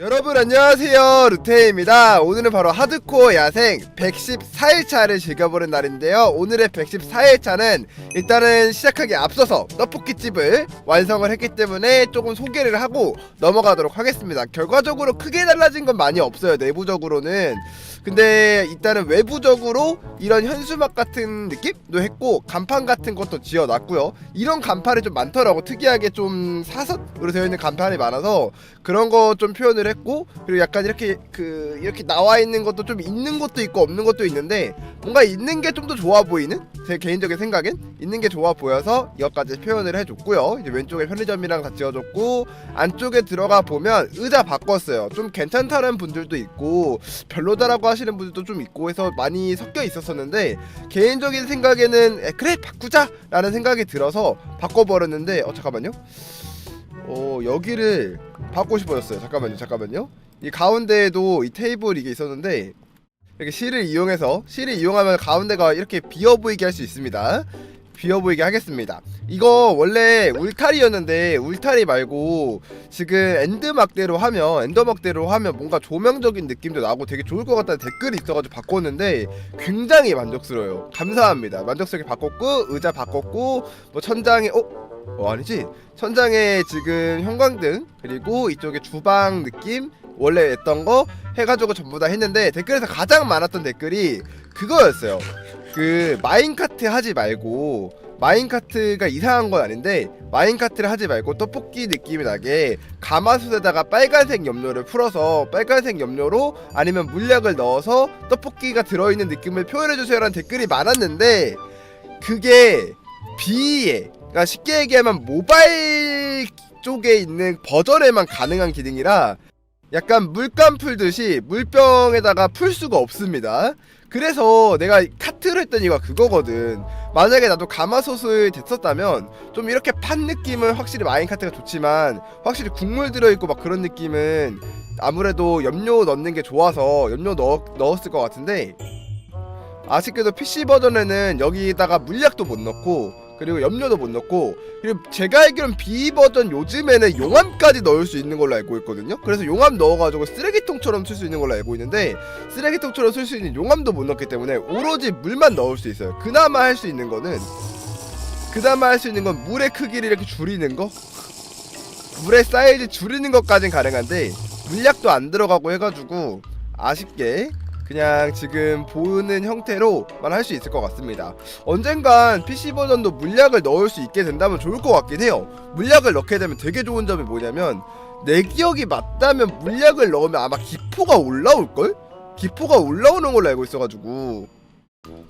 여러분 안녕하세요. 루테입니다. 오늘은 바로 하드코어 야생 114일차를 즐겨보는 날인데요. 오늘의 114일차는 일단은 시작하기 앞서서 떡볶이집을 완성을 했기 때문에 조금 소개를 하고 넘어가도록 하겠습니다. 결과적으로 크게 달라진 건 많이 없어요. 내부적으로는 근데 일단은 외부적으로 이런 현수막 같은 느낌도 했고 간판 같은 것도 지어놨고요. 이런 간판이 좀 많더라고. 특이하게 좀 사선으로 되어 있는 간판이 많아서 그런 거 좀 표현을 했고 그리고 약간 이렇게 그 이렇게 나와 있는 것도 좀 있는 것도 있고 없는 것도 있는데 뭔가 있는 게 좀 더 좋아 보이는 제 개인적인 생각엔 있는 게 좋아 보여서 이것까지 표현을 해줬고요. 이제 왼쪽에 편의점이랑 다 지어줬고 안쪽에 들어가 보면 의자 바꿨어요. 좀 괜찮다는 분들도 있고 별로다라고 하시는 분들도 좀 있고 해서 많이 섞여 있었었는데 개인적인 생각에는 에, 그래 바꾸자 라는 생각이 들어서 바꿔버렸는데 어 잠깐만요 어 여기를 받고 싶어졌어요. 잠깐만요, 잠깐만요. 이 가운데에도 이 테이블 이게 있었는데 이렇게 실을 이용해서 실을 이용하면 가운데가 이렇게 비어 보이게 할 수 있습니다. 비어 보이게 하겠습니다. 이거 원래 울타리였는데 울타리 말고 지금 엔드막대로 하면 엔더막대로 하면 뭔가 조명적인 느낌도 나고 되게 좋을 것 같다는 댓글이 있어가지고 바꿨는데 굉장히 만족스러워요. 감사합니다. 만족스럽게 바꿨고 의자 바꿨고 뭐 천장에 어? 어 아니지 천장에 지금 형광등 그리고 이쪽에 주방 느낌 원래 했던 거 해가지고 전부 다 했는데 댓글에서 가장 많았던 댓글이 그거였어요 그 마인카트 하지 말고 마인카트가 이상한 건 아닌데 마인카트를 하지 말고 떡볶이 느낌이 나게 가마솥에다가 빨간색 염료를 풀어서 빨간색 염료로 아니면 물약을 넣어서 떡볶이가 들어있는 느낌을 표현해주세요라는 댓글이 많았는데 그게 B에 그러니까 쉽게 얘기하면 모바일 쪽에 있는 버전에만 가능한 기능이라 약간 물감 풀듯이 물병에다가 풀 수가 없습니다. 그래서 내가 카트를 했던 이유가 그거거든. 만약에 나도 가마솥을 됐었다면 좀 이렇게 판 느낌은 확실히 마인카트가 좋지만 확실히 국물 들어있고 막 그런 느낌은 아무래도 염료 넣는 게 좋아서 염료 넣, 넣었을 것 같은데 아쉽게도 PC 버전에는 여기다가 물약도 못 넣고 그리고 염료도 못 넣고 그리고 제가 알기로는 B 버전 요즘에는 용암까지 넣을 수 있는 걸로 알고 있거든요. 그래서 용암 넣어가지고 쓰레기통처럼 쓸 수 있는 걸로 알고 있는데 쓰레기통처럼 쓸 수 있는 용암도 못 넣기 때문에 오로지 물만 넣을 수 있어요. 그나마 할 수 있는 거는 그나마 할 수 있는 건 물의 크기를 이렇게 줄이는 거, 물의 사이즈 줄이는 것까진 가능한데 물약도 안 들어가고 해가지고 아쉽게 그냥 지금 보는 형태로만 할 수 있을 것 같습니다. 언젠간 PC 버전도 물약을 넣을 수 있게 된다면 좋을 것 같긴 해요. 물약을 넣게 되면 되게 좋은 점이 뭐냐면 내 기억이 맞다면 물약을 넣으면 아마 기포가 올라올걸? 기포가 올라오는 걸로 알고 있어가지고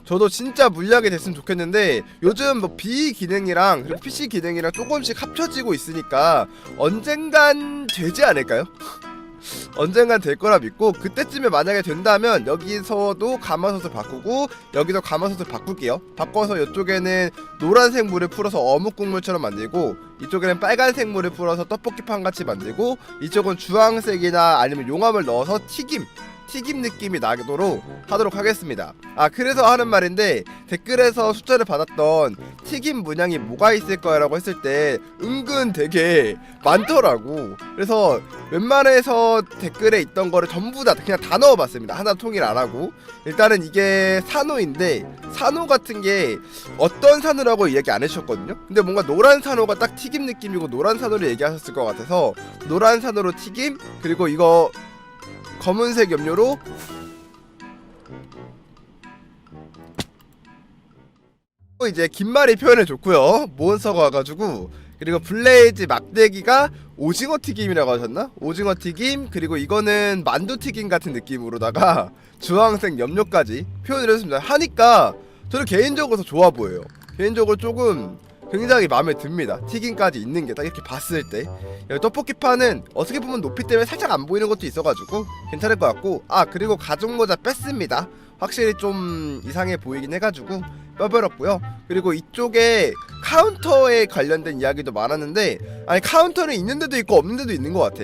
저도 진짜 물약이 됐으면 좋겠는데 요즘 뭐 B 기능이랑 그리고 PC 기능이랑 조금씩 합쳐지고 있으니까 언젠간 되지 않을까요? 언젠간 될 거라 믿고 그때쯤에 만약에 된다면 여기서도 가마솥을 바꾸고 여기도 가마솥을 바꿀게요. 바꿔서 이쪽에는 노란색 물을 풀어서 어묵 국물처럼 만들고 이쪽에는 빨간색 물을 풀어서 떡볶이판 같이 만들고 이쪽은 주황색이나 아니면 용암을 넣어서 튀김 튀김 느낌이 나도록 하도록 하겠습니다. 아 그래서 하는 말인데 댓글에서 숫자를 받았던 튀김 문양이 뭐가 있을까라고 했을 때 은근 되게 많더라고. 그래서 웬만해서 댓글에 있던 거를 전부 다 그냥 다 넣어봤습니다. 하나 통일 안 하고 일단은 이게 산호인데 산호 같은 게 어떤 산호라고 얘기 안 해주셨거든요. 근데 뭔가 노란 산호가 딱 튀김 느낌이고 노란 산호를 얘기하셨을 것 같아서 노란 산호로 튀김 그리고 이거 검은색 염료로 또 이제 긴말이 표현을 줬고요. 몬스터가 와가지고 그리고 블레이즈 막대기가 오징어 튀김이라고 하셨나? 오징어 튀김 그리고 이거는 만두 튀김 같은 느낌으로다가 주황색 염료까지 표현을 했습니다. 하니까 저는 개인적으로 더 좋아 보여요. 개인적으로 조금 굉장히 마음에 듭니다. 튀김까지 있는 게 딱 이렇게 봤을 때. 여기 떡볶이 파는 어떻게 보면 높이 때문에 살짝 안 보이는 것도 있어가지고 괜찮을 것 같고. 아 그리고 가죽 모자 뺐습니다. 확실히 좀 이상해 보이긴 해가지고 뼈버렸고요. 그리고 이쪽에 카운터에 관련된 이야기도 많았는데 아니 카운터는 있는 데도 있고 없는 데도 있는 것 같아.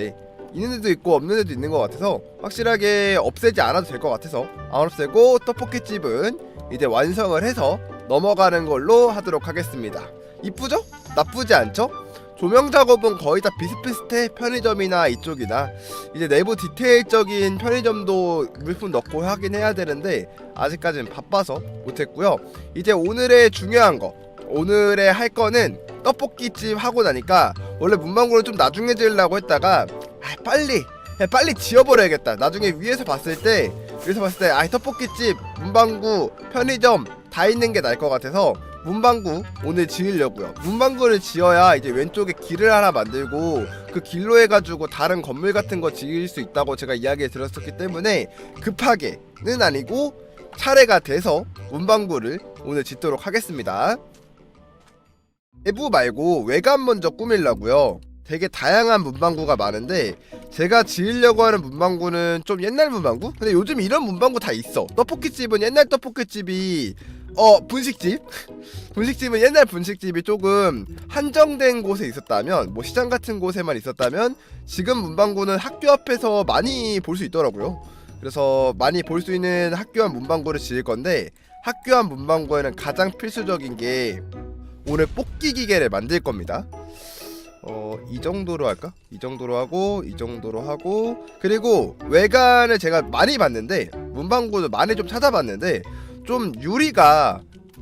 있는 데도 있고 없는 데도 있는 것 같아서 확실하게 없애지 않아도 될 것 같아서 안 없애고 떡볶이집은 이제 완성을 해서 넘어가는 걸로 하도록 하겠습니다 이쁘죠? 나쁘지 않죠? 조명 작업은 거의 다 비슷비슷해 편의점이나 이쪽이나 이제 내부 디테일적인 편의점도 물품 넣고 하긴 해야 되는데 아직까지는 바빠서 못했고요 이제 오늘의 중요한 거 오늘의 할 거는 떡볶이집 하고 나니까 원래 문방구를 좀 나중에 지으려고 했다가 아, 빨리 빨리 지어버려야겠다 나중에 위에서 봤을 때 위에서 봤을 때 아 떡볶이집 문방구 편의점 다 있는 게 나을 것 같아서 문방구 오늘 지으려고요. 문방구를 지어야 이제 왼쪽에 길을 하나 만들고 그 길로 해가지고 다른 건물 같은 거 지을 수 있다고 제가 이야기 들었었기 때문에 급하게는 아니고 차례가 돼서 문방구를 오늘 짓도록 하겠습니다. 내부 말고 외관 먼저 꾸밀라고요. 되게 다양한 문방구가 많은데 제가 지으려고 하는 문방구는 좀 옛날 문방구? 근데 요즘 이런 문방구 다 있어. 떡볶이집은 옛날 떡볶이집이 어 분식집 분식집은 옛날 분식집이 조금 한정된 곳에 있었다면 뭐 시장 같은 곳에만 있었다면 지금 문방구는 학교 앞에서 많이 볼 수 있더라고요. 그래서 많이 볼 수 있는 학교 앞 문방구를 지을 건데 학교 앞 문방구에는 가장 필수적인 게 오늘 뽑기 기계를 만들 겁니다. 어, 이 정도로 할까? 이 정도로 하고 이 정도로 하고 그리고 외관을 제가 많이 봤는데 문방구도 많이 좀 찾아봤는데 좀 유리가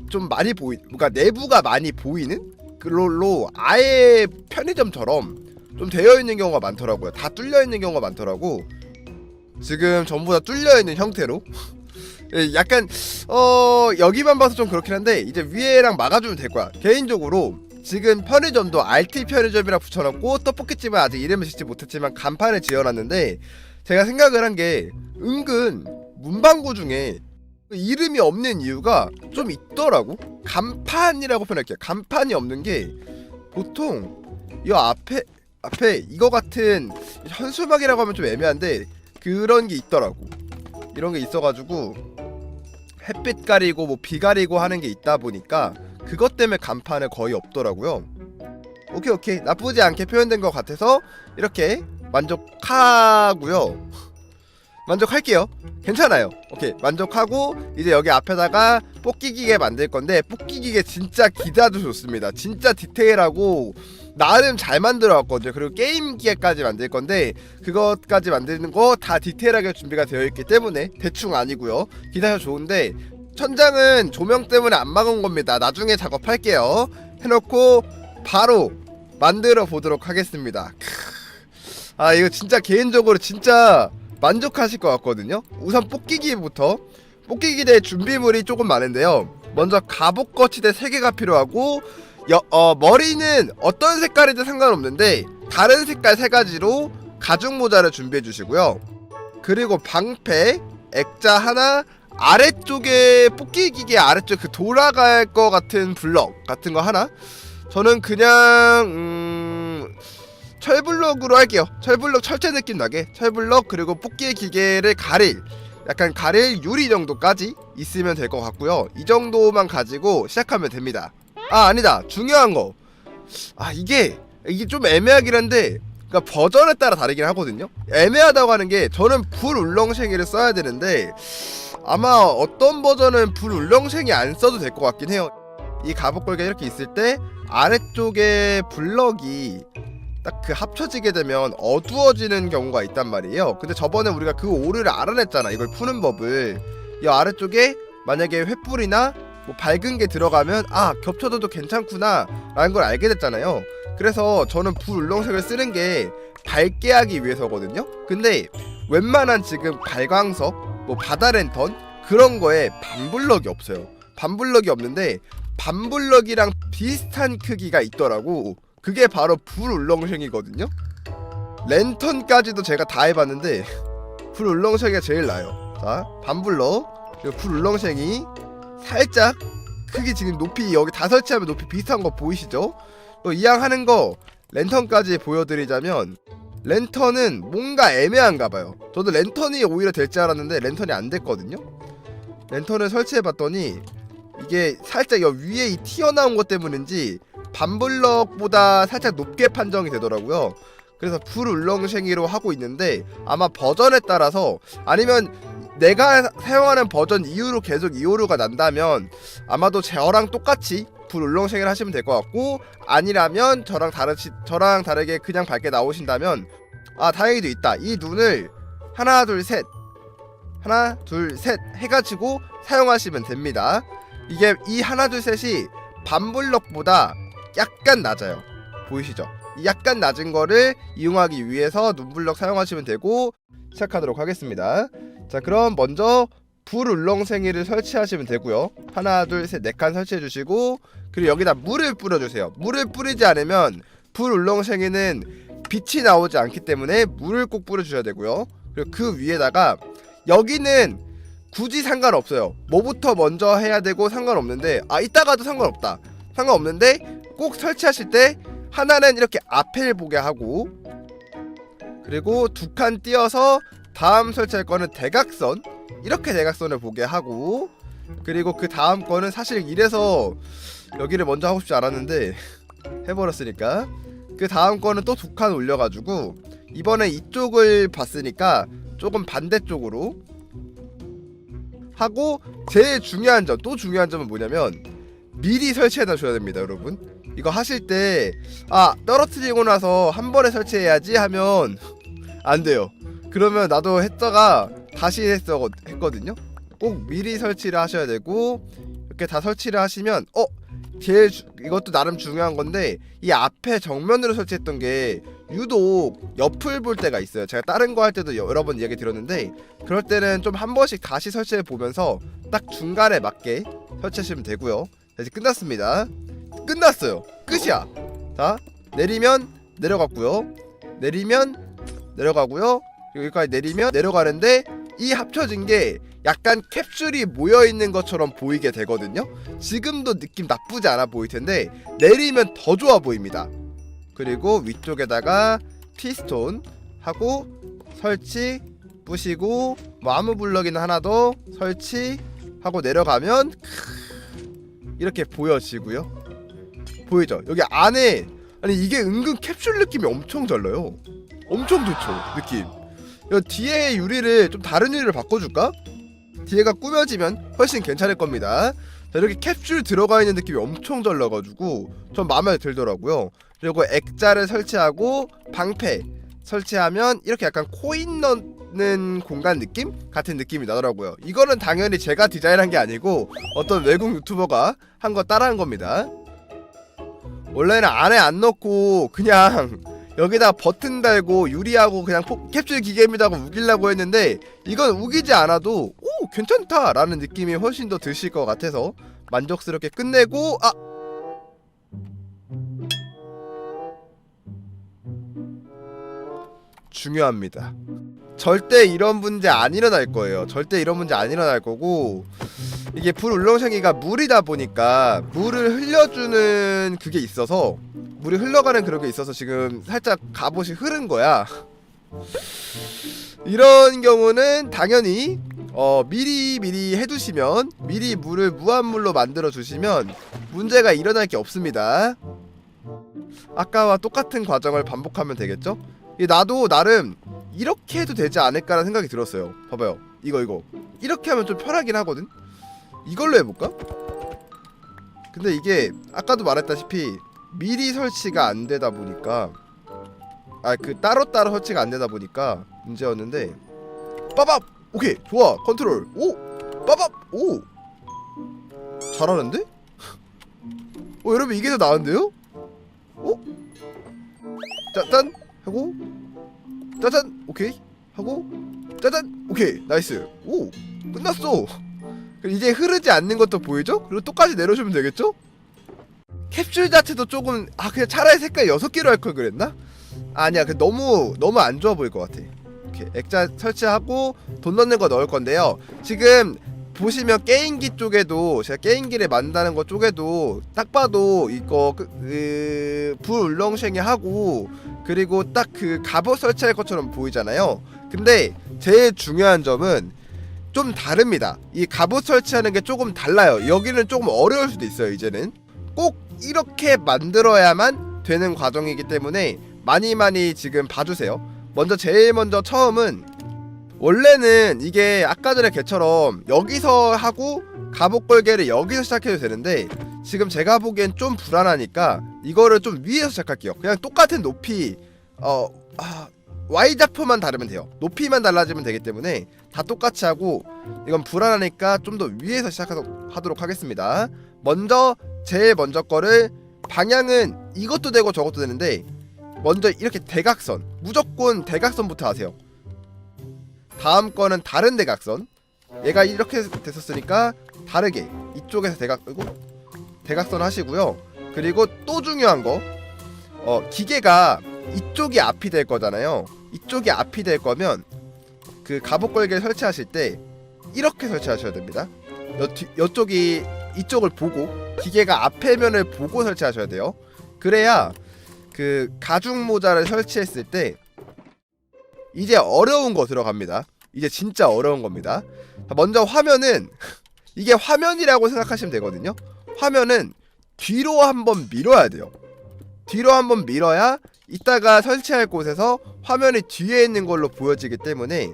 좀 많이 보이 그러니까 내부가 많이 보이는 그걸로 아예 편의점처럼 좀 되어 있는 경우가 많더라고요. 다 뚫려 있는 경우가 많더라고. 지금 전부 다 뚫려 있는 형태로 예, 약간 어 여기만 봐서 좀 그렇긴 한데 이제 위에랑 막아주면 될 거야. 개인적으로 지금 편의점도 RT 편의점이라 붙여놨고 떡볶이집은 아직 이름을 짓지 못했지만 간판을 지어놨는데 제가 생각을 한 게 은근 문방구 중에 이름이 없는 이유가 좀 있더라고. 간판이라고 표현할게요. 간판이 없는 게 보통 이 앞에 앞에 이거 같은 현수막이라고 하면 좀 애매한데 그런 게 있더라고. 이런 게 있어가지고 햇빛 가리고 뭐 비 가리고 하는 게 있다 보니까 그것 때문에 간판은 거의 없더라고요. 오케이 오케이 나쁘지 않게 표현된 것 같아서 이렇게 만족하고요. 만족할게요. 괜찮아요. 오케이 만족하고 이제 여기 앞에다가 뽑기 기계 만들 건데 뽑기 기계 진짜 기대도 좋습니다. 진짜 디테일하고 나름 잘 만들어 왔거든요. 그리고 게임 기계까지 만들 건데 그것까지 만드는 거 다 디테일하게 준비가 되어 있기 때문에 대충 아니고요. 기대가 좋은데 천장은 조명 때문에 안 막은 겁니다. 나중에 작업할게요. 해놓고 바로 만들어 보도록 하겠습니다. 크. 아 이거 진짜 개인적으로 진짜 만족하실 것 같거든요. 우선 뽑기기부터 뽑기기 대 준비물이 조금 많은데요. 먼저 갑옷 거치대 3개가 필요하고 여, 어, 머리는 어떤 색깔이든 상관없는데 다른 색깔 세 가지로 가죽 모자를 준비해 주시고요. 그리고 방패, 액자 하나, 아래쪽에 뽑기 기계 아래쪽 그 돌아갈 것 같은 블럭 같은 거 하나. 저는 그냥 음, 철블럭으로 할게요. 철블럭 철제 느낌 나게 철블럭 그리고 뽑기 기계를 가릴 약간 가릴 유리 정도까지 있으면 될 것 같고요. 이 정도만 가지고 시작하면 됩니다. 아 아니다 중요한 거. 아 이게 이게 좀 애매하긴 한데 그러니까 버전에 따라 다르긴 하거든요. 애매하다고 하는 게 저는 불 울렁생이를 써야 되는데 아마 어떤 버전은 불 울렁생이 안 써도 될 것 같긴 해요. 이 갑옷걸이가 이렇게 있을 때 아래쪽에 블럭이 딱 그 합쳐지게 되면 어두워지는 경우가 있단 말이에요. 근데 저번에 우리가 그 오류를 알아냈잖아. 이걸 푸는 법을. 이 아래쪽에 만약에 횃불이나 뭐 밝은 게 들어가면 아 겹쳐져도 괜찮구나 라는 걸 알게 됐잖아요. 그래서 저는 불 울렁색을 쓰는 게 밝게 하기 위해서거든요. 근데 웬만한 지금 발광석, 뭐 바다 랜턴 그런 거에 반블럭이 없어요. 반블럭이 없는데 반블럭이랑 비슷한 크기가 있더라고. 그게 바로 불 울렁생이거든요. 랜턴까지도 제가 다 해봤는데 불 울렁생이가 제일 나요. 자, 반블럭 그리고 불 울렁생이 살짝 크기 지금 높이 여기 다 설치하면 높이 비슷한 거 보이시죠? 또 이왕 하는 거 랜턴까지 보여드리자면 랜턴은 뭔가 애매한가 봐요. 저도 랜턴이 오히려 될 줄 알았는데 랜턴이 안 됐거든요. 랜턴을 설치해봤더니 이게 살짝 여 위에 이 튀어나온 것 때문인지 반블럭보다 살짝 높게 판정이 되더라고요. 그래서 불 울렁생이로 하고 있는데 아마 버전에 따라서 아니면 내가 사용하는 버전 이후로 계속 이오류가 난다면 아마도 저랑 똑같이 불 울렁생을 하시면 될 것 같고 아니라면 저랑 다르시 저랑 다르게 그냥 밝게 나오신다면 아 다행히도 있다 이 눈을 하나 둘 셋 하나 둘 셋 해가지고 사용하시면 됩니다 이게 이 하나 둘 셋이 반블럭보다 약간 낮아요. 보이시죠? 이 약간 낮은 거를 이용하기 위해서 눈블럭 사용하시면 되고 시작하도록 하겠습니다. 자 그럼 먼저 불 울렁생이를 설치하시면 되고요. 하나 둘셋네 칸 설치해 주시고 그리고 여기다 물을 뿌려 주세요. 물을 뿌리지 않으면 불 울렁생이는 빛이 나오지 않기 때문에 물을 꼭 뿌려 주셔야 되고요. 그리고 그 위에다가 여기는 굳이 상관없어요. 뭐부터 먼저 해야 되고 상관없는데 아 이따가도 상관없다. 상관없는데 꼭 설치하실 때 하나는 이렇게 앞을 보게 하고 그리고 두 칸 띄어서 다음 설치할 거는 대각선 이렇게 대각선을 보게 하고 그리고 그 다음 거는 사실 이래서 여기를 먼저 하고 싶지 않았는데 해버렸으니까 그 다음 거는 또 두 칸 올려가지고 이번에 이쪽을 봤으니까 조금 반대쪽으로 하고 제일 중요한 점 또 중요한 점은 뭐냐면 미리 설치해 놔줘야 됩니다 여러분 이거 하실 때 아 떨어뜨리고 나서 한 번에 설치해야지 하면 안 돼요. 그러면 나도 했다가 다시 했어 했거든요. 꼭 미리 설치를 하셔야 되고 이렇게 다 설치를 하시면 어 제일 주- 이것도 나름 중요한 건데 이 앞에 정면으로 설치했던 게 유독 옆을 볼 때가 있어요. 제가 다른 거 할 때도 여러 번 얘기 들었는데 그럴 때는 좀 한 번씩 다시 설치해 보면서 딱 중간에 맞게 설치하시면 되고요. 자, 이제 끝났습니다 끝났어요 끝이야 자 내리면 내려갔고요 내리면 내려가고요 여기까지 내리면 내려가는데 이 합쳐진 게 약간 캡슐이 모여 있는 것처럼 보이게 되거든요. 지금도 느낌 나쁘지 않아 보일 텐데 내리면 더 좋아 보입니다. 그리고 위쪽에다가 티스톤 하고 설치 부시고 뭐 아무 블럭이나 하나 더 설치하고 내려가면 크, 이렇게 보여지고요. 보이죠? 여기 안에 아니 이게 은근 캡슐 느낌이 엄청 달라요. 엄청 좋죠 느낌. 이 뒤에 유리를 좀 다른 유리를 바꿔줄까? 뒤에가 꾸며지면 훨씬 괜찮을 겁니다. 자, 이렇게 캡슐 들어가 있는 느낌이 엄청 잘 나가지고 전 마음에 들더라고요. 그리고 액자를 설치하고 방패 설치하면 이렇게 약간 코인 넣는 공간 느낌 같은 느낌이 나더라고요. 이거는 당연히 제가 디자인한 게 아니고 어떤 외국 유튜버가 한 거 따라한 겁니다. 원래는 안에 안 넣고 그냥 여기다 버튼 달고 유리하고 그냥 포, 캡슐 기계입니다 하고 우기려고 했는데 이건 우기지 않아도 오 괜찮다라는 느낌이 훨씬 더 드실 것 같아서 만족스럽게 끝내고 아 중요합니다. 절대 이런 문제 안 일어날 거예요. 절대 이런 문제 안 일어날 거고 이게 불 울렁생이가 물이다 보니까 물을 흘려주는 그게 있어서 물이 흘러가는 그런 게 있어서 지금 살짝 갑옷이 흐른 거야. 이런 경우는 당연히 어 미리 미리 해두시면 미리 물을 무한물로 만들어 주시면 문제가 일어날 게 없습니다. 아까와 똑같은 과정을 반복하면 되겠죠? 이 나도 나름 이렇게 해도 되지 않을까라는 생각이 들었어요. 봐봐요. 이거 이거 이렇게 하면 좀 편하긴 하거든. 이걸로 해볼까? 근데 이게 아까도 말했다시피 미리 설치가 안 되다 보니까 아 그 따로 따로 설치가 안 되다 보니까 문제였는데 빠밥 오케이 좋아 컨트롤 오 빠밥 오 잘하는데? 어 여러분 이게 더 나은데요? 어? 짜잔 하고 짜잔 오케이 하고 짜잔 오케이 나이스 오 끝났어 그럼 이제 흐르지 않는 것도 보이죠? 그리고 똑같이 내려주면 되겠죠? 캡슐 자체도 조금 아 그냥 차라리 색깔 6개로 할 걸 그랬나? 아니야 그 너무 너무 안 좋아 보일 것 같아 이렇게 액자 설치하고 돈 넣는 거 넣을 건데요 지금 보시면 게임기 쪽에도 제가 게임기를 만드는 것 쪽에도 딱 봐도 이거 그, 그, 불 울렁쉥이 하고 그리고 딱 그 갑옷 설치할 것처럼 보이잖아요. 근데 제일 중요한 점은 좀 다릅니다. 이 갑옷 설치하는 게 조금 달라요. 여기는 조금 어려울 수도 있어요 이제는. 꼭 이렇게 만들어야만 되는 과정이기 때문에 많이 많이 지금 봐주세요. 먼저 제일 먼저 처음은 원래는 이게 아까 전에 개처럼 여기서 하고 갑옷 걸개를 여기서 시작해도 되는데 지금 제가 보기엔 좀 불안하니까 이거를 좀 위에서 시작할게요. 그냥 똑같은 높이 어 아, Y 좌표만 다르면 돼요. 높이만 달라지면 되기 때문에 다 똑같이 하고 이건 불안하니까 좀 더 위에서 시작하도록 하겠습니다. 먼저 제일 먼저 거를 방향은 이것도 되고 저것도 되는데 먼저 이렇게 대각선 무조건 대각선부터 하세요. 다음 거는 다른 대각선. 얘가 이렇게 됐었으니까 다르게 이쪽에서 대각 이고 대각선 하시고요. 그리고 또 중요한 거, 어 기계가 이쪽이 앞이 될 거잖아요. 이쪽이 앞이 될 거면 그 갑옷 걸개를 설치하실 때 이렇게 설치하셔야 됩니다. 여, 뒤, 이쪽이 이쪽을 보고 기계가 앞에 면을 보고 설치하셔야 돼요. 그래야 그 가죽 모자를 설치했을 때 이제 어려운 거 들어갑니다. 이제 진짜 어려운 겁니다. 자, 먼저 화면은 이게 화면이라고 생각하시면 되거든요. 화면은 뒤로 한번 밀어야 돼요. 뒤로 한번 밀어야 이따가 설치할 곳에서 화면이 뒤에 있는 걸로 보여지기 때문에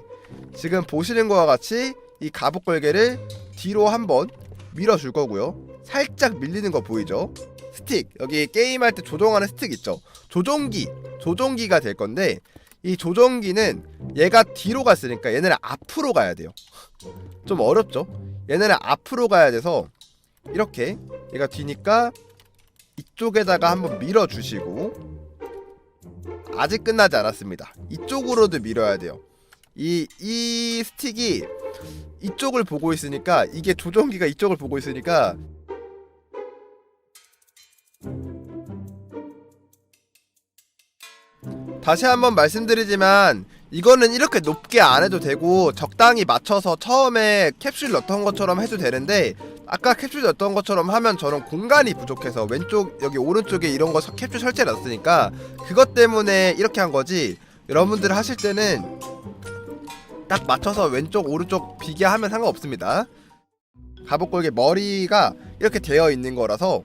지금 보시는 것과 같이 이 갑옷 걸개를 뒤로 한번 밀어줄 거고요. 살짝 밀리는 거 보이죠? 스틱 여기 게임할 때 조종하는 스틱 있죠? 조종기 조종기가 될 건데 이 조종기는 얘가 뒤로 갔으니까 얘네는 앞으로 가야 돼요. 좀 어렵죠? 얘네는 앞으로 가야 돼서 이렇게 얘가 뒤니까 이쪽에다가 한번 밀어주시고 아직 끝나지 않았습니다. 이쪽으로도 밀어야 돼요. 이, 이 스틱이 이쪽을 보고 있으니까 이게 조종기가 이쪽을 보고 있으니까 다시 한번 말씀드리지만 이거는 이렇게 높게 안 해도 되고 적당히 맞춰서 처음에 캡슐 넣던 것처럼 해도 되는데 아까 캡슐 넣었던 것처럼 하면 저는 공간이 부족해서 왼쪽 여기 오른쪽에 이런 거 서- 캡슐 설치해 놨으니까 그것 때문에 이렇게 한 거지. 여러분들 하실 때는 딱 맞춰서 왼쪽 오른쪽 비교하면 상관없습니다. 갑옷걸개 머리가 이렇게 되어 있는 거라서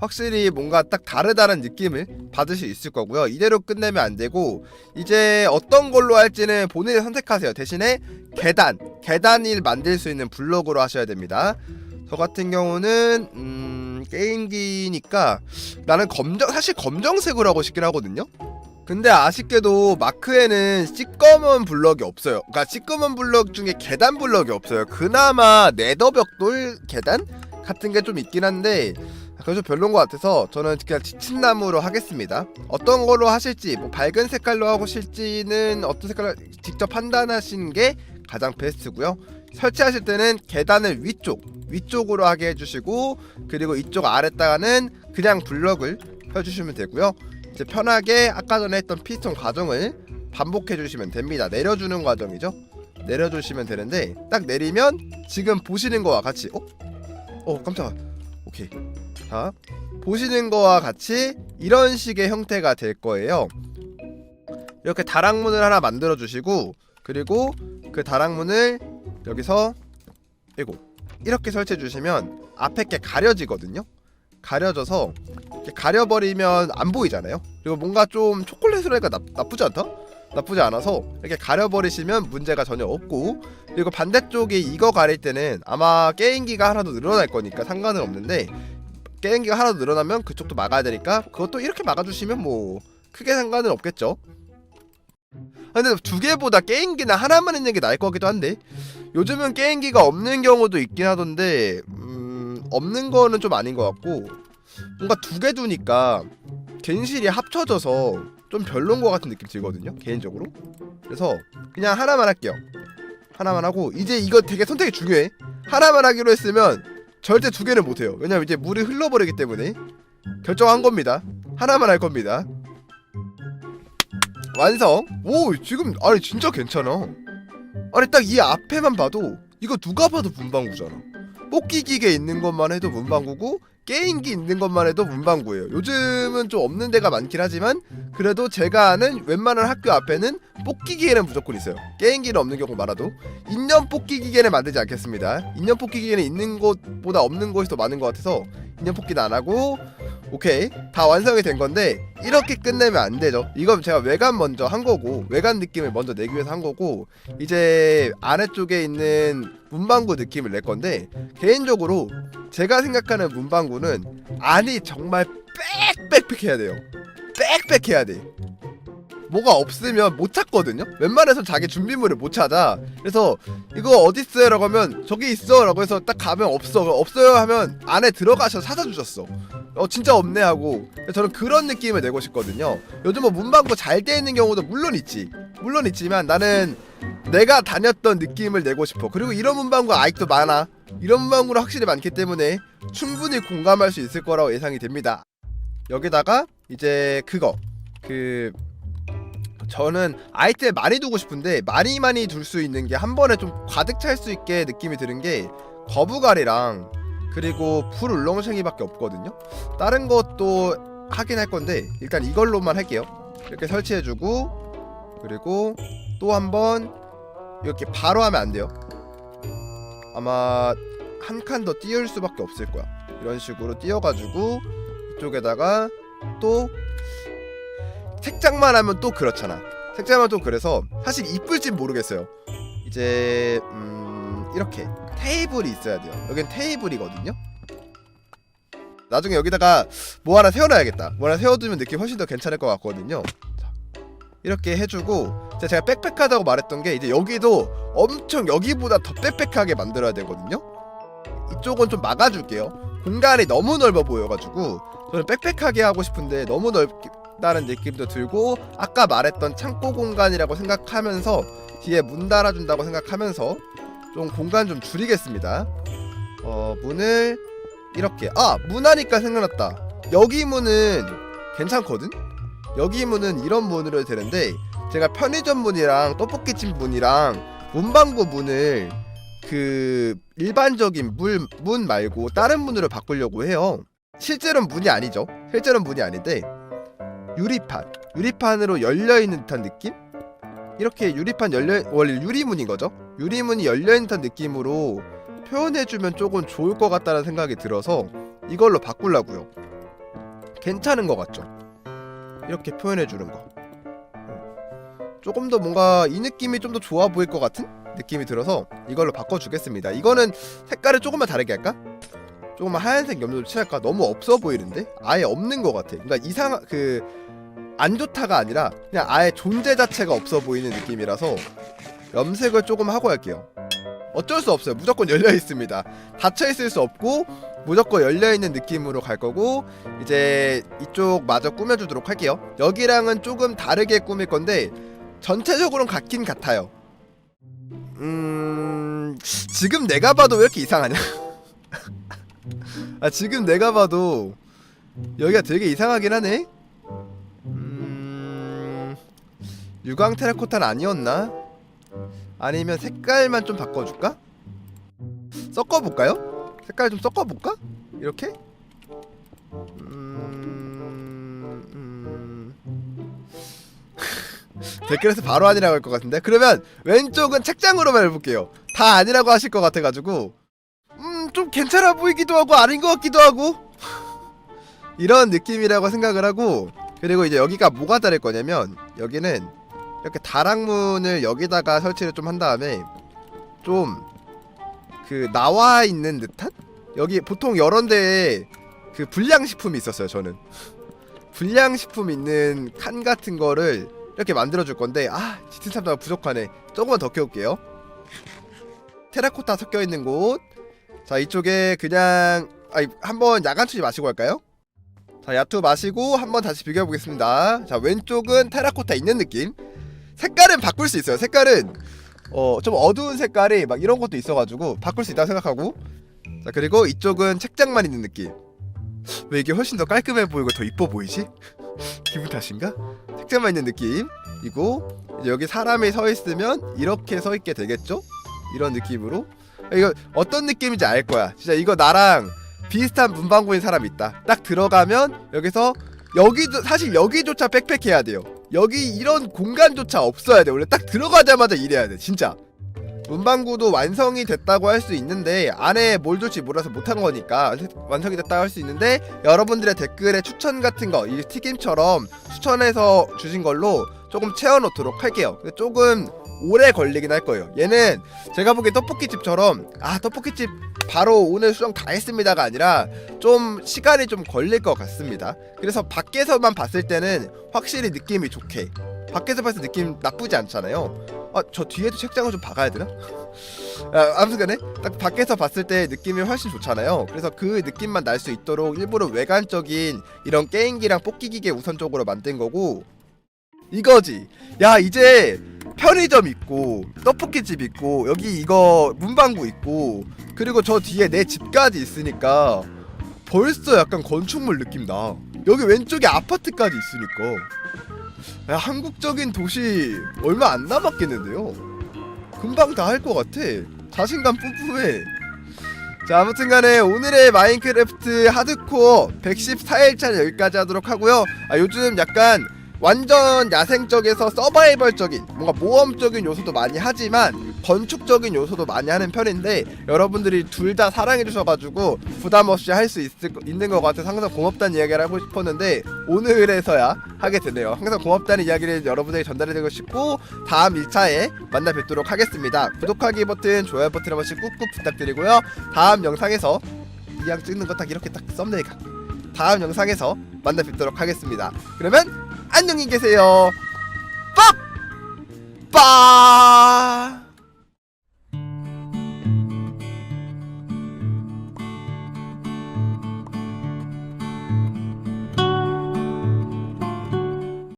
확실히 뭔가 딱 다르다는 느낌을 받을 수 있을 거고요 이대로 끝내면 안 되고 이제 어떤 걸로 할지는 본인이 선택하세요 대신에 계단 계단을 만들 수 있는 블록으로 하셔야 됩니다 저 같은 경우는 음, 게임기니까 나는 검정 사실 검정색으로 하고 싶긴 하거든요. 근데 아쉽게도 마크에는 시꺼먼 블럭이 없어요. 그러니까 시꺼먼 블럭 중에 계단 블럭이 없어요. 그나마 네더벽돌 계단 같은 게 좀 있긴 한데 그래서 별론 것 같아서 저는 그냥 지친나무로 하겠습니다. 어떤 걸로 하실지 뭐 밝은 색깔로 하고 실지는 어떤 색깔로 직접 판단하시는 게 가장 베스트고요. 설치하실 때는 계단을 위쪽 위쪽으로 하게 해주시고 그리고 이쪽 아래다가는 그냥 블럭을 펴주시면 되고요 이제 편하게 아까 전에 했던 피스톤 과정을 반복해 주시면 됩니다 내려주는 과정이죠 내려주시면 되는데 딱 내리면 지금 보시는 거와 같이 어? 어 깜짝아 오케이 자 보시는 거와 같이 이런 식의 형태가 될 거예요 이렇게 다락문을 하나 만들어 주시고 그리고 그 다락문을 여기서 이고 이렇게 설치해 주시면 앞에 게 가려지거든요. 가려져서 가려버리면 안 보이잖아요. 그리고 뭔가 좀 초콜릿으로 나, 나쁘지 않다? 나쁘지 않아서 이렇게 가려버리시면 문제가 전혀 없고 그리고 반대쪽에 이거 가릴 때는 아마 게임기가 하나 더 늘어날 거니까 상관은 없는데 게임기가 하나 더 늘어나면 그쪽도 막아야 되니까 그것도 이렇게 막아주시면 뭐 크게 상관은 없겠죠. 아, 근데 두 개보다 게임기는 하나만 있는 게 나을 것 같기도 한데 요즘은 게임기가 없는 경우도 있긴 하던데 음, 없는 거는 좀 아닌 것 같고 뭔가 두 개 두니까 겐실이 합쳐져서 좀 별론 것 같은 느낌 들거든요 개인적으로. 그래서 그냥 하나만 할게요. 하나만 하고 이제 이거 되게 선택이 중요해. 하나만 하기로 했으면 절대 두 개는 못해요. 왜냐면 이제 물이 흘러버리기 때문에 결정한 겁니다. 하나만 할 겁니다. 완성. 오 지금 아니 진짜 괜찮아. 아니 딱 이 앞에만 봐도 이거 누가 봐도 문방구잖아. 뽑기 기계 있는 것만 해도 문방구고 게임기 있는 것만 해도 문방구예요. 요즘은 좀 없는 데가 많긴 하지만 그래도 제가 아는 웬만한 학교 앞에는 뽑기 기계는 무조건 있어요. 게임기는 없는 경우 많아도 인형 뽑기 기계는 만들지 않겠습니다. 인형 뽑기 기계는 있는 곳보다 없는 곳이 더 많은 것 같아서 인형 뽑기는 안 하고? 오케이. 다 완성이 된 건데 이렇게 끝내면 안 되죠. 이건 제가 외관 먼저 한 거고 외관 느낌을 먼저 내기 위해서 한 거고 이제 아래쪽에 있는 문방구 느낌을 낼 건데 개인적으로 제가 생각하는 문방구는 안이 정말 빽빽빽해야 돼요. 빽빽해야 돼 뭐가 없으면 못 찾거든요? 웬만해서 자기 준비물을 못 찾아. 그래서 이거 어디 있어요? 라고 하면 저기 있어? 라고 해서 딱 가면 없어. 없어요 하면 안에 들어가셔서 찾아 주셨어. 어 진짜 없네 하고. 저는 그런 느낌을 내고 싶거든요. 요즘 뭐 문방구 잘 돼 있는 경우도 물론 있지. 물론 있지만 나는 내가 다녔던 느낌을 내고 싶어. 그리고 이런 문방구 아직도 많아. 이런 문방구는 확실히 많기 때문에 충분히 공감할 수 있을 거라고 예상이 됩니다. 여기다가 이제 그거. 그 저는 아이템 많이 두고 싶은데 많이 많이 둘 수 있는 게 한 번에 좀 가득 찰 수 있게 느낌이 드는 게 거북알이랑 그리고 풀 울렁생이밖에 없거든요. 다른 것도 하긴 할 건데 일단 이걸로만 할게요. 이렇게 설치해주고 그리고 또 한 번 이렇게 바로 하면 안 돼요. 아마 한 칸 더 띄울 수밖에 없을 거야. 이런 식으로 띄워가지고 이쪽에다가 또 색장만 하면 또 그렇잖아. 색장만 또 그래서 사실 이쁠진 모르겠어요. 이제 음 이렇게 테이블이 있어야 돼요. 여긴 테이블이거든요. 나중에 여기다가 뭐 하나 세워놔야겠다. 뭐 하나 세워두면 느낌 훨씬 더 괜찮을 것 같거든요. 자, 이렇게 해주고 제가 빽빽하다고 말했던 게 이제 여기도 엄청 여기보다 더 빽빽하게 만들어야 되거든요. 이쪽은 좀 막아줄게요. 공간이 너무 넓어 보여가지고 저는 빽빽하게 하고 싶은데 너무 넓 다는 느낌도 들고 아까 말했던 창고 공간이라고 생각하면서 뒤에 문 달아준다고 생각하면서 좀 공간 좀 줄이겠습니다. 어 문을 이렇게 아 문 하니까 생각났다. 여기 문은 괜찮거든. 여기 문은 이런 문으로 되는데 제가 편의점 문이랑 떡볶이집 문이랑 문방구 문을 그 일반적인 물, 문 말고 다른 문으로 바꾸려고 해요. 실제로는 문이 아니죠. 실제로는 문이 아닌데 유리판, 유리판으로 열려 있는 듯한 느낌? 이렇게 유리판 열려 원래 유리문인 거죠. 유리문이 열려 있는 듯한 느낌으로 표현해주면 조금 좋을 것 같다는 생각이 들어서 이걸로 바꾸려고요. 괜찮은 것 같죠? 이렇게 표현해주는 거. 조금 더 뭔가 이 느낌이 좀 더 좋아 보일 것 같은 느낌이 들어서 이걸로 바꿔주겠습니다. 이거는 색깔을 조금만 다르게 할까? 조금만 하얀색 염료를 칠할까? 너무 없어 보이는데? 아예 없는 것 같아. 그러니까 이상 그 안 좋다가 아니라 그냥 아예 존재 자체가 없어 보이는 느낌이라서 염색을 조금 하고 할게요. 어쩔 수 없어요. 무조건 열려 있습니다. 닫혀 있을 수 없고 무조건 열려 있는 느낌으로 갈 거고 이제 이쪽 마저 꾸며주도록 할게요. 여기랑은 조금 다르게 꾸밀 건데 전체적으로는 같긴 같아요. 음 지금 내가 봐도 왜 이렇게 이상하냐? 아 지금 내가 봐도 여기가 되게 이상하긴 하네. 음 유광 테라코타는 아니었나? 아니면 색깔만 좀 바꿔줄까? 섞어볼까요? 색깔 좀 섞어볼까? 이렇게? 음... 음... 댓글에서 바로 아니라고 할 것 같은데 그러면 왼쪽은 책장으로만 해볼게요 다 아니라고 하실 것 같아가지고 음좀 괜찮아 보이기도 하고 아닌 것 같기도 하고. 이런 느낌이라고 생각을 하고 그리고 이제 여기가 뭐가 다를 거냐면 여기는 이렇게 다락문을 여기다가 설치를 좀 한 다음에 좀 그 나와 있는 듯한? 여기 보통 여러 데에 그 불량식품이 있었어요 저는. 불량식품 있는 칸 같은 거를 이렇게 만들어 줄 건데 아 짙은 참자가 부족하네. 조금만 더 키울게요. 테라코타 섞여 있는 곳 자 이쪽에 그냥 아 한번 야간 추지 마시고 할까요? 자 야투 마시고 한번 다시 비교해 보겠습니다 자 왼쪽은 테라코타 있는 느낌 색깔은 바꿀 수 있어요 색깔은 어 좀 어두운 색깔이 막 이런 것도 있어가지고 바꿀 수 있다고 생각하고 자 그리고 이쪽은 책장만 있는 느낌 왜 이게 훨씬 더 깔끔해 보이고 더 이뻐 보이지? 기분 탓인가? 책장만 있는 느낌이고 여기 사람이 서 있으면 이렇게 서 있게 되겠죠? 이런 느낌으로 이거 어떤 느낌인지 알 거야. 진짜 이거 나랑 비슷한 문방구인 사람 있다. 딱 들어가면 여기서 여기도 사실 여기조차 빽빽해야 돼요. 여기 이런 공간조차 없어야 돼. 원래 딱 들어가자마자 이래야 돼 진짜. 문방구도 완성이 됐다고 할 수 있는데 안에 뭘 둘지 몰라서 못한 거니까 완성이 됐다고 할 수 있는데 여러분들의 댓글에 추천 같은 거 이 튀김처럼 추천해서 주신 걸로 조금 채워놓도록 할게요. 근데 조금 오래 걸리긴 할 거예요. 얘는 제가 보기엔 떡볶이집처럼 아 떡볶이집 바로 오늘 수정 다 했습니다가 아니라 좀 시간이 좀 걸릴 것 같습니다. 그래서 밖에서만 봤을 때는 확실히 느낌이 좋게 밖에서 봤을 때 느낌 나쁘지 않잖아요. 아 저 뒤에도 책장을 좀 박아야 되나? 아, 아무튼간에 딱 밖에서 봤을 때 느낌이 훨씬 좋잖아요. 그래서 그 느낌만 날 수 있도록 일부러 외관적인 이런 게임기랑 뽑기 기계 우선적으로 만든 거고 이거지. 야 이제 편의점 있고 떡볶이집 있고 여기 이거 문방구 있고 그리고 저 뒤에 내 집까지 있으니까 벌써 약간 건축물 느낌 나. 여기 왼쪽에 아파트까지 있으니까 야, 한국적인 도시 얼마 안 남았겠는데요. 금방 다 할 것 같아. 자신감 뿜뿜해. 자 아무튼간에 오늘의 마인크래프트 하드코어 114일차는 여기까지 하도록 하고요. 아 요즘 약간 완전 야생적에서 서바이벌적인 뭔가 모험적인 요소도 많이 하지만 건축적인 요소도 많이 하는 편인데 여러분들이 둘 다 사랑해 주셔가지고 부담 없이 할 수 있는 것 같아서 항상 고맙다는 이야기를 하고 싶었는데 오늘에서야 하게 되네요. 항상 고맙다는 이야기를 여러분에게 전달해드리고 싶고 다음 1차에 만나 뵙도록 하겠습니다. 구독하기 버튼, 좋아요 버튼 한 번씩 꾹꾹 부탁드리고요. 다음 영상에서 이왕 찍는 거 딱 이렇게 딱 썸네일가 다음 영상에서 만나 뵙도록 하겠습니다. 그러면 안녕히 계세요. 빠! 빠!